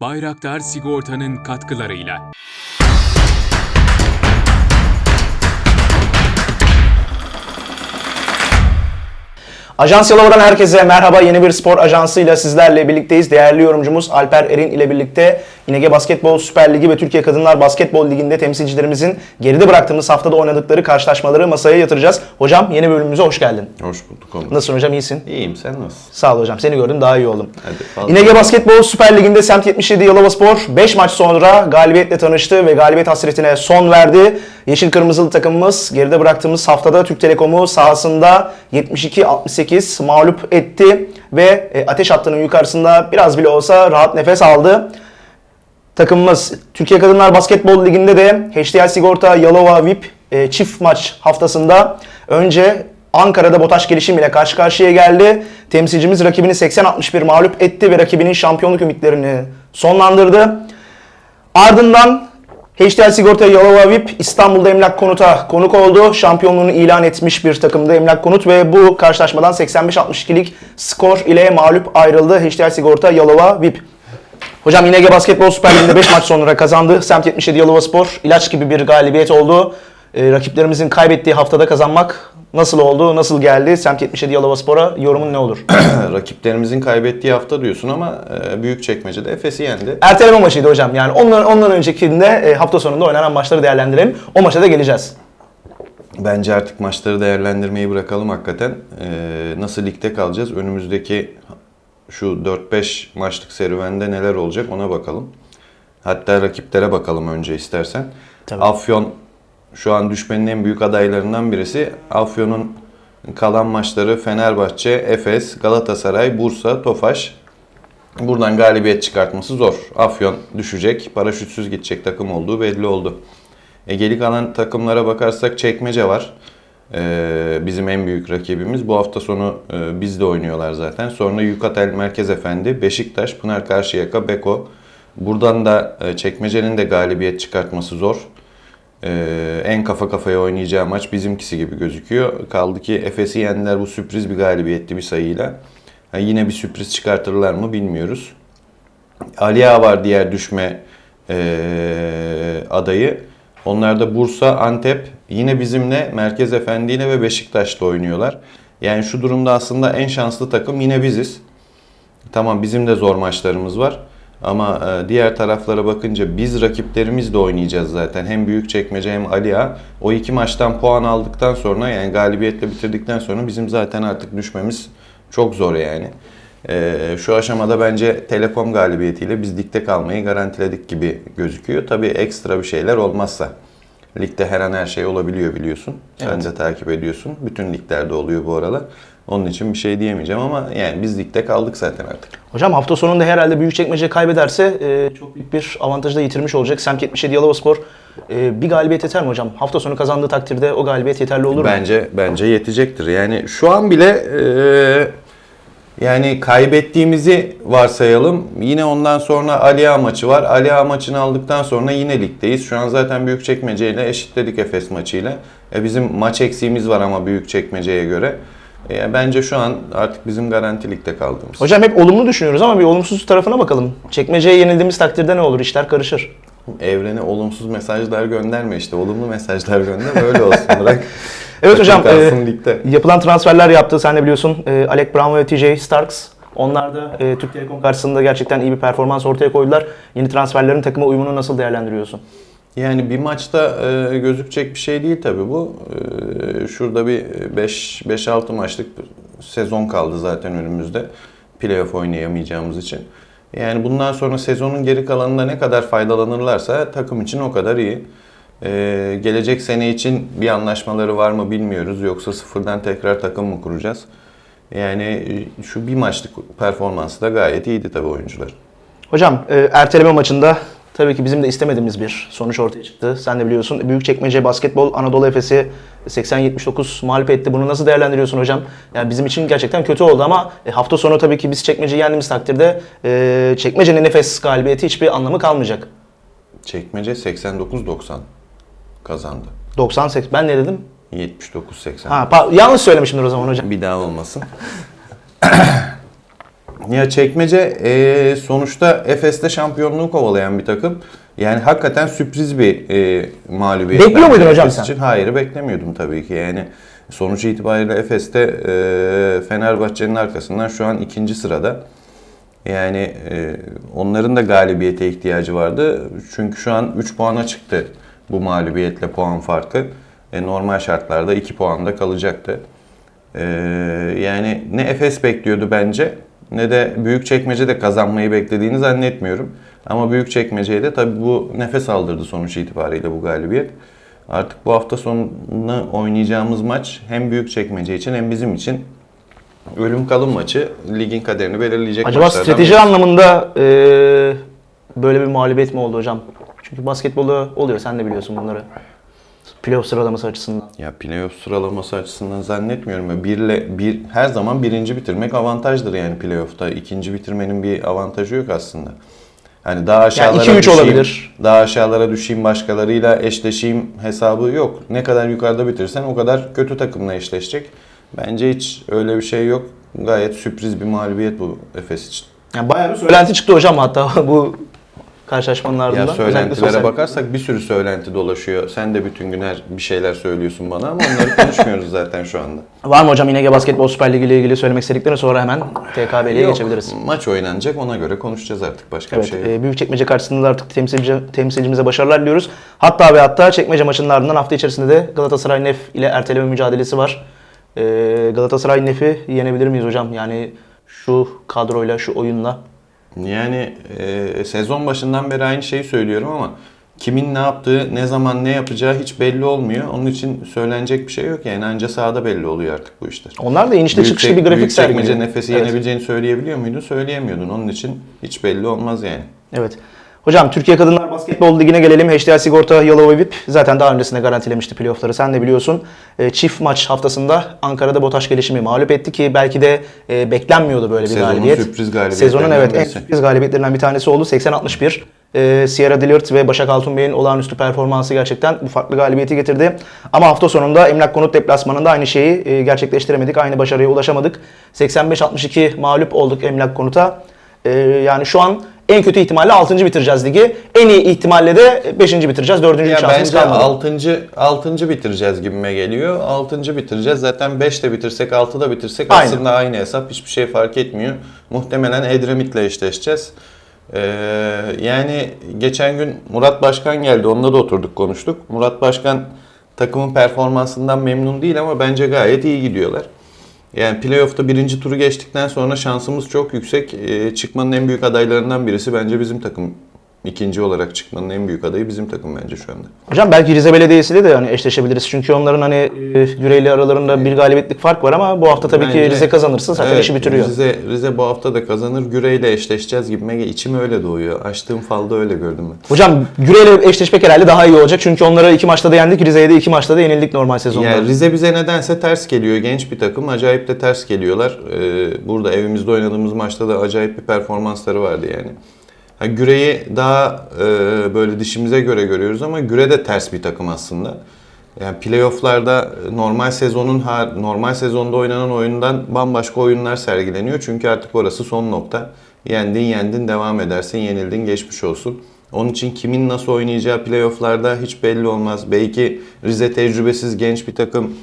Bayraktar Sigorta'nın katkılarıyla. Ajans Yalova'dan herkese merhaba. Yeni bir spor ajansıyla sizlerle birlikteyiz. Değerli yorumcumuz Alper Erin ile birlikte İNG Basketbol Süper Ligi ve Türkiye Kadınlar Basketbol Ligi'nde temsilcilerimizin geride bıraktığımız haftada oynadıkları karşılaşmaları masaya yatıracağız. Hocam yeni bölümümüze hoş geldin. Hoş bulduk oğlum. Nasılsın hocam iyisin? İyiyim sen nasılsın? Sağ ol hocam. Seni gördüm daha iyi oldum. Hadi. İNG Basketbol Süper Ligi'nde Semt 77 Yalova Spor 5 maç sonra galibiyetle tanıştı ve galibiyet hasretine son verdi. Yeşil Kırmızılı takımımız geride bıraktığımız haftada Türk Telekom'u sahasında 72-68 mağlup etti ve e, ateş hattının yukarısında biraz bile olsa rahat nefes aldı. Takımımız Türkiye Kadınlar Basketbol Ligi'nde de HDL Sigorta Yalova VIP e, çift maç haftasında önce Ankara'da BOTAŞ Gelişim ile karşı karşıya geldi. Temsilcimiz rakibini 80-61 mağlup etti ve rakibinin şampiyonluk ümitlerini sonlandırdı. Ardından HDL Sigorta Yalova VIP İstanbul'da Emlak Konut'a konuk oldu. Şampiyonluğunu ilan etmiş bir takımda Emlak Konut ve bu karşılaşmadan 85-62'lik skor ile mağlup ayrıldı HDL Sigorta Yalova VIP. Hocam İNG Basketbol Süper Ligi'nde 5 maç sonra kazandı. Semt 77 Yalova Spor ilaç gibi bir galibiyet oldu. Ee, rakiplerimizin kaybettiği haftada kazanmak nasıl oldu, nasıl geldi? Semt 77 Yalova Spor'a yorumun ne olur? Rakiplerimizin kaybettiği hafta diyorsun ama e, büyük çekmecede Efes'i yendi. Erteleme maçıydı hocam. Yani ondan, ondan öncekinde e, hafta sonunda oynanan maçları değerlendirelim. O maça da geleceğiz. Bence artık maçları değerlendirmeyi bırakalım hakikaten. E, nasıl ligde kalacağız? Önümüzdeki şu 4-5 maçlık serüvende neler olacak ona bakalım. Hatta rakiplere bakalım önce istersen. Tabii. Afyon şu an düşmenin en büyük adaylarından birisi. Afyon'un kalan maçları Fenerbahçe, Efes, Galatasaray, Bursa, Tofaş. Buradan galibiyet çıkartması zor. Afyon düşecek, paraşütsüz gidecek takım olduğu belli oldu. E, geri kalan takımlara bakarsak Çekmece var. Ee, bizim en büyük rakibimiz. Bu hafta sonu e, bizde oynuyorlar zaten. Sonra Yukatel Merkez Efendi, Beşiktaş, Pınar Karşıyaka, Beko. Buradan da e, Çekmece'nin de galibiyet çıkartması zor. Ee, en kafa kafaya oynayacağı maç bizimkisi gibi gözüküyor. Kaldı ki Efes'i yendiler bu sürpriz bir galibiyetti bir sayıyla. Ha, yine bir sürpriz çıkartırlar mı bilmiyoruz. Aliya var diğer düşme eee, adayı. Onlar da Bursa, Antep yine bizimle Merkez Efendi ile ve Beşiktaş'la oynuyorlar. Yani şu durumda aslında en şanslı takım yine biziz. Tamam bizim de zor maçlarımız var. Ama e, diğer taraflara bakınca biz rakiplerimizle oynayacağız zaten. Hem Büyükçekmece hem Aliya. O iki maçtan puan aldıktan sonra yani galibiyetle bitirdikten sonra bizim zaten artık düşmemiz çok zor yani. E, şu aşamada bence Telekom galibiyetiyle biz ligde kalmayı garantiledik gibi gözüküyor. Tabii ekstra bir şeyler olmazsa. Ligde her an her şey olabiliyor biliyorsun. Sen Evet. de takip ediyorsun. Bütün liglerde oluyor bu aralar. Onun için bir şey diyemeyeceğim ama yani biz ligde kaldık zaten artık. Hocam hafta sonunda herhalde Büyükçekmece kaybederse e, çok büyük bir avantajı da yitirmiş olacak. Semt 77 Yalova Spor e, bir galibiyet yeter mi hocam? Hafta sonu kazandığı takdirde o galibiyet yeterli olur mu? Bence bence yetecektir. Yani şu an bile eee, yani kaybettiğimizi varsayalım. Yine ondan sonra Aliya maçı var. Aliya maçını aldıktan sonra yine ligdeyiz. Şu an zaten Büyükçekmece ile eşitledik Efes maçıyla. E bizim maç eksiğimiz var ama Büyükçekmece'ye göre. E, bence şu an artık bizim garanti ligde kaldığımız. Hocam hep olumlu düşünüyoruz ama bir olumsuz tarafına bakalım. Çekmeceye yenildiğimiz takdirde ne olur? İşler karışır. Evrene olumsuz mesajlar gönderme işte. Olumlu mesajlar gönder. Böyle olsun bırak. Evet hocam, e. Yapılan transferler yaptı. Sen de biliyorsun e, Alec Brown ve TJ Starks. Onlar da e, Türk Telekom karşısında gerçekten iyi bir performans ortaya koydular. Yeni transferlerin takıma uyumunu nasıl değerlendiriyorsun? Yani bir maçta e, gözükecek bir şey değil tabii bu. E, şurada bir 5-6 maçlık sezon kaldı zaten önümüzde. Playoff oynayamayacağımız için. Yani bundan sonra sezonun geri kalanında ne kadar faydalanırlarsa takım için o kadar iyi. E, gelecek sene için bir anlaşmaları var mı bilmiyoruz. Yoksa sıfırdan tekrar takım mı kuracağız? Yani e, şu bir maçlık performansı da gayet iyiydi tabii oyuncular. Hocam e, erteleme maçında tabii ki bizim de istemediğimiz bir sonuç ortaya çıktı. Sen de biliyorsun Büyükçekmece Basketbol Anadolu Efes'i 80-79 mağlup etti. Bunu nasıl değerlendiriyorsun hocam? Yani bizim için gerçekten kötü oldu ama e, hafta sonu tabii ki biz Çekmece'yi yendiğimiz takdirde e, Çekmece'nin Efes galibiyeti hiçbir anlamı kalmayacak. Çekmece 89-90 kazandı. 98 ben ne dedim? 79-80. Ha pa- yanlış söylemişimdir o zaman hocam. Bir daha olmasın. Ya çekmece e, sonuçta Efes'te şampiyonluğu kovalayan bir takım. Yani hakikaten sürpriz bir e, mağlubiyet. Bekliyor muydun hocam sen? Için. Hayır beklemiyordum tabii ki. Yani sonuç itibariyle Efes'te e, Fenerbahçe'nin arkasından şu an ikinci sırada. Yani e, onların da galibiyete ihtiyacı vardı. Çünkü şu an 3 puana çıktı bu mağlubiyetle puan farkı. E, normal şartlarda 2 puanda kalacaktı. E, yani ne Efes bekliyordu bence ne de Büyükçekmece de kazanmayı beklediğini zannetmiyorum. Ama Büyükçekmece'ye de tabii bu nefes aldırdı sonuç itibariyle bu galibiyet. Artık bu hafta sonu oynayacağımız maç hem Büyükçekmece için hem bizim için ölüm kalım maçı ligin kaderini belirleyecek Acaba strateji birisi. anlamında e, böyle bir mağlubiyet mi oldu hocam? Çünkü basketbolu oluyor sen de biliyorsun bunları. Playoff sıralaması açısından. Ya playoff sıralaması açısından zannetmiyorum. Ya birle bir her zaman birinci bitirmek avantajdır yani playoff'ta. İkinci bitirmenin bir avantajı yok aslında. Hani daha aşağılara 2-3 düşeyim, olabilir. daha aşağılara düşeyim başkalarıyla eşleşeyim hesabı yok. Ne kadar yukarıda bitirsen o kadar kötü takımla eşleşecek. Bence hiç öyle bir şey yok. Gayet sürpriz bir mağlubiyet bu Efes için. Yani bayağı bir söylenti çıktı hocam hatta bu karşılaşmanın ardından. Ya söylentilere sosyal- bakarsak bir sürü söylenti dolaşıyor. Sen de bütün gün her bir şeyler söylüyorsun bana ama onları konuşmuyoruz zaten şu anda. Var mı hocam İNG Basketbol Süper Ligi ile ilgili söylemek istediklerini sonra hemen TKB'liye geçebiliriz. Maç oynanacak ona göre konuşacağız artık başka Evet, bir şey yok. e, Büyükçekmece karşısında da artık temsilci, temsilcimize başarılar diliyoruz. Hatta ve hatta Çekmece maçının ardından hafta içerisinde de Galatasaray Nef ile erteleme mücadelesi var. E, Galatasaray Nef'i yenebilir miyiz hocam? Yani şu kadroyla, şu oyunla. Yani e, sezon başından beri aynı şeyi söylüyorum ama kimin ne yaptığı, ne zaman ne yapacağı hiç belli olmuyor. Onun için söylenecek bir şey yok yani anca sahada belli oluyor artık bu işler. Onlar da inişte çıkışlı bir grafik sergiliyor. nefesi Evet. yenebileceğini söyleyebiliyor muydun? Söyleyemiyordun. Onun için hiç belli olmaz yani. Evet. Hocam Türkiye Kadınlar Basketbol Ligi'ne gelelim. HDL Sigorta Yalova VIP zaten daha öncesinde garantilemişti playoffları. Sen de biliyorsun. E, çift maç haftasında Ankara'da BOTAŞ gelişimi mağlup etti ki belki de e, beklenmiyordu böyle bir Sezonun galibiyet. sürpriz galibiyetlerinden Sezonun evet en sürpriz galibiyetlerinden bir tanesi oldu. 80-61. E, Sierra Dillard ve Başak Altunbey'in olağanüstü performansı gerçekten bu farklı galibiyeti getirdi. Ama hafta sonunda Emlak Konut deplasmanında aynı şeyi e, gerçekleştiremedik. Aynı başarıya ulaşamadık. 85-62 mağlup olduk Emlak Konut'a. Yani şu an en kötü ihtimalle 6. bitireceğiz ligi. En iyi ihtimalle de 5. bitireceğiz. 4. Ya şansımız bence kalmadı. 6. 6. bitireceğiz gibime geliyor. 6. bitireceğiz. Zaten 5 de bitirsek 6 da bitirsek Aynen. aslında aynı hesap. Hiçbir şey fark etmiyor. Muhtemelen Edremit'le eşleşeceğiz. Ee, yani geçen gün Murat Başkan geldi. Onunla da oturduk konuştuk. Murat Başkan takımın performansından memnun değil ama bence gayet iyi gidiyorlar. Yani playoff'ta birinci turu geçtikten sonra şansımız çok yüksek. Ee, çıkmanın en büyük adaylarından birisi bence bizim takım. İkinci olarak çıkmanın en büyük adayı bizim takım bence şu anda. Hocam belki Rize Belediyesi ile de hani eşleşebiliriz. Çünkü onların hani e, Yüreğli aralarında bir galibiyetlik fark var ama bu hafta tabii ki Bence- Rize kazanırsa zaten Evet, işi bitiriyor. Rize, Rize bu hafta da kazanır. Güreyle eşleşeceğiz gel- içim öyle doğuyor. Açtığım falda öyle gördüm ben. Hocam Yüreği'yle eşleşmek herhalde daha iyi olacak. Çünkü onları iki maçta da yendik. Rize'ye de iki maçta da yenildik normal sezonda. Yani Rize bize nedense ters geliyor. Genç bir takım. Acayip de ters geliyorlar. Ee, burada evimizde oynadığımız maçta da acayip bir performansları vardı yani. Ha, Güre'yi daha e, böyle dişimize göre görüyoruz ama Güre de ters bir takım aslında. Yani playoff'larda normal sezonun normal sezonda oynanan oyundan bambaşka oyunlar sergileniyor. Çünkü artık orası son nokta. Yendin yendin devam edersin, yenildin geçmiş olsun. Onun için kimin nasıl oynayacağı playoff'larda hiç belli olmaz. Belki Rize tecrübesiz genç bir takım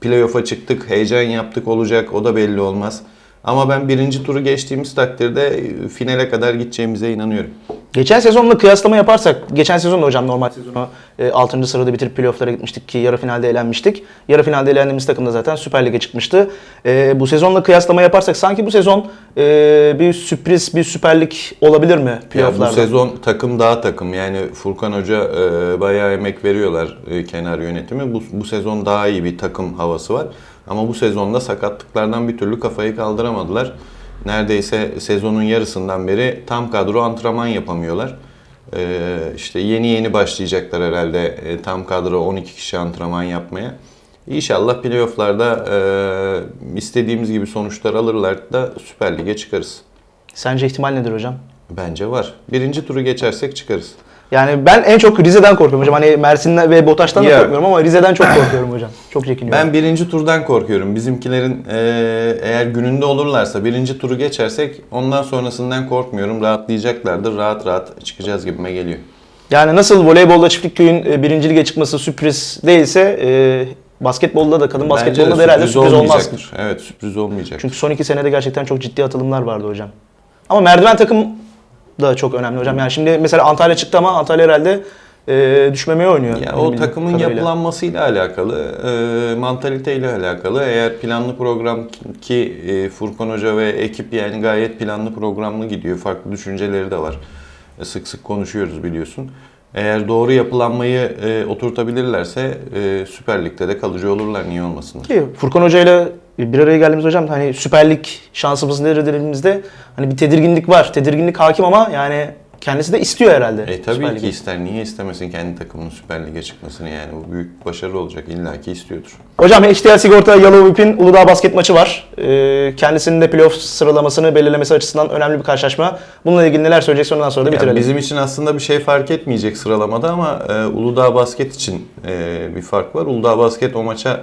playoff'a çıktık, heyecan yaptık olacak o da belli olmaz. Ama ben birinci turu geçtiğimiz takdirde e, finale kadar gideceğimize inanıyorum. Geçen sezonla kıyaslama yaparsak, geçen sezon da hocam normal sezonu 6. sırada bitirip playofflara gitmiştik ki yarı finalde elenmiştik. Yarı finalde elendiğimiz takım da zaten Süper Lig'e çıkmıştı. E, bu sezonla kıyaslama yaparsak sanki bu sezon e, bir sürpriz bir Süper Lig olabilir mi Ya bu playofflarda? sezon takım daha takım. Yani Furkan Hoca e, bayağı emek veriyorlar e, kenar yönetimi. Bu, bu sezon daha iyi bir takım havası var. Ama bu sezonda sakatlıklardan bir türlü kafayı kaldıramadılar. Neredeyse sezonun yarısından beri tam kadro antrenman yapamıyorlar. E, işte yeni yeni başlayacaklar herhalde e, tam kadro 12 kişi antrenman yapmaya. İnşallah playofflarda e, istediğimiz gibi sonuçlar alırlar da Süper Lig'e çıkarız. Sence ihtimal nedir hocam? Bence var. Birinci turu geçersek çıkarız. Yani ben en çok Rize'den korkuyorum hocam. Hani Mersin'den ve Botaş'tan da Ya. korkmuyorum ama Rize'den çok korkuyorum hocam. Çok çekiniyorum. Ben birinci turdan korkuyorum. Bizimkilerin eee, eğer gününde olurlarsa birinci turu geçersek ondan sonrasından korkmuyorum. Rahatlayacaklardır. Rahat rahat çıkacağız gibime geliyor. Yani nasıl voleybolda çiftlik köyün e, birinci lige çıkması sürpriz değilse e, basketbolda da kadın basketbolda da herhalde sürpriz olmaz. olmayacaktır. Evet sürpriz olmayacak. Çünkü son iki senede gerçekten çok ciddi atılımlar vardı hocam. Ama merdiven takım da çok önemli hocam. Yani şimdi mesela Antalya çıktı ama Antalya herhalde e, düşmemeye oynuyor. Ya Benim o takımın kadarıyla. yapılanmasıyla alakalı, e, mantaliteyle alakalı. Eğer planlı program ki e, Furkan Hoca ve ekip yani gayet planlı programlı gidiyor. Farklı düşünceleri de var. E, sık sık konuşuyoruz biliyorsun. Eğer doğru yapılanmayı e, oturtabilirlerse e, Süper Lig'de de kalıcı olurlar. Niye olmasınlar? Ki Furkan Hoca ile bir araya geldiğimiz hocam hani Süper Lig şansımız nedir dediğimizde hani bir tedirginlik var. Tedirginlik hakim ama yani kendisi de istiyor herhalde. E Süper tabii Lig'i. ki ister. Niye istemesin kendi takımının Süper Lig'e çıkmasını yani. Bu büyük başarı olacak. İlla ki istiyordur. Hocam HDL Sigorta Yalova Vip'in Uludağ basket maçı var. Ee, kendisinin de playoff sıralamasını belirlemesi açısından önemli bir karşılaşma. Bununla ilgili neler söyleyeceksin ondan sonra da Yani bitirelim. bizim için aslında bir şey fark etmeyecek sıralamada ama e, Uludağ Basket için e, bir fark var. Uludağ Basket o maça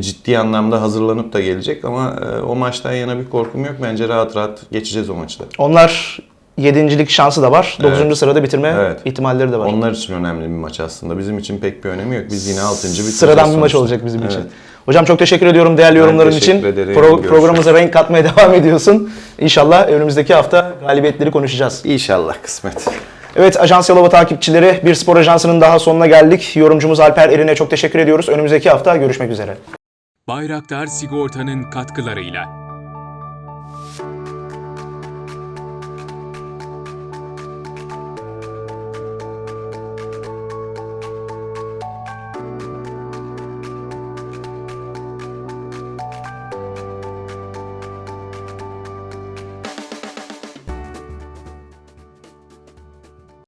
ciddi anlamda hazırlanıp da gelecek ama e, o maçtan yana bir korkum yok. Bence rahat rahat geçeceğiz o maçta. Onlar yedincilik şansı da var. Evet. 9. sırada bitirme Evet. ihtimalleri de var. Onlar için önemli bir maç aslında. Bizim için pek bir önemi yok. Biz yine 6. bitireceğiz Sıradan bir maç olacak bizim için. Evet. Hocam çok teşekkür ediyorum değerli yorumların teşekkür için. ederim. Pro- Görüşürüz. programımıza renk katmaya devam ediyorsun. İnşallah önümüzdeki hafta galibiyetleri konuşacağız. İnşallah kısmet. Evet Ajans Yalova takipçileri bir spor ajansının daha sonuna geldik. Yorumcumuz Alper Erin'e çok teşekkür ediyoruz. Önümüzdeki hafta görüşmek üzere. Bayraktar Sigorta'nın katkılarıyla.